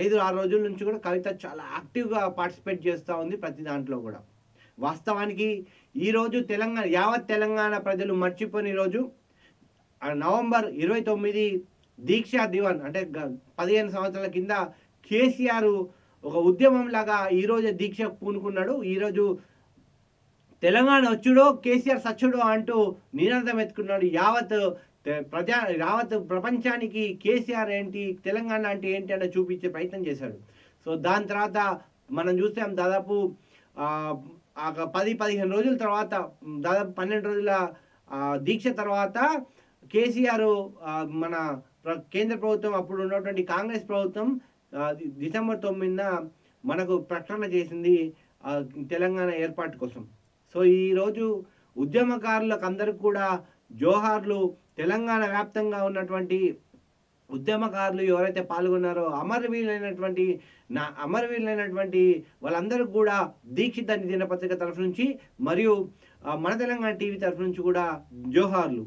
ఐదు ఆరు రోజుల నుంచి కూడా కవిత చాలా యాక్టివ్గా పార్టిసిపేట్ చేస్తూ ఉంది ప్రతి దాంట్లో కూడా. వాస్తవానికి ఈరోజు తెలంగాణ యావత్ తెలంగాణ ప్రజలు మర్చిపోని రోజు నవంబర్ ఇరవై తొమ్మిది దీక్షా దివన్ అంటే గ- పదిహేను సంవత్సరాల కింద కేసీఆర్ ఒక ఉద్యమం లాగా ఈరోజు దీక్ష పూనుకున్నాడు. ఈరోజు తెలంగాణ వచ్చుడో కేసీఆర్ సచ్చుడో అంటూ నినాదం ఎత్తుకున్నాడు యావత్ ప్రజా యావత్ ప్రపంచానికి కేసీఆర్ ఏంటి తెలంగాణ అంటే ఏంటి అంటే చూపించే ప్రయత్నం చేశాడు. సో దాని తర్వాత మనం చూసాం దాదాపు ఆ, పది పదిహేను రోజుల తర్వాత దాదాపు పన్నెండు రోజుల దీక్ష తర్వాత కేసీఆర్ మన కేంద్ర ప్రభుత్వం అప్పుడు ఉన్నటువంటి కాంగ్రెస్ ప్రభుత్వం డిసెంబర్ తొమ్మిదిన మనకు ప్రకటన చేసింది తెలంగాణ ఏర్పాటు కోసం. సో ఈరోజు ఉద్యమకారులకు అందరికి కూడా జోహార్లు తెలంగాణ వ్యాప్తంగా ఉన్నటువంటి ఉద్యమకారులు ఎవరైతే పాల్గొన్నారో అమరవీరులైనటువంటి నా అమరవీరులైనటువంటి వాళ్ళందరూ కూడా దీక్షిత దినపత్రిక తరఫు నుంచి మరియు మన తెలంగాణ టీవీ తరఫు నుంచి కూడా జోహార్లు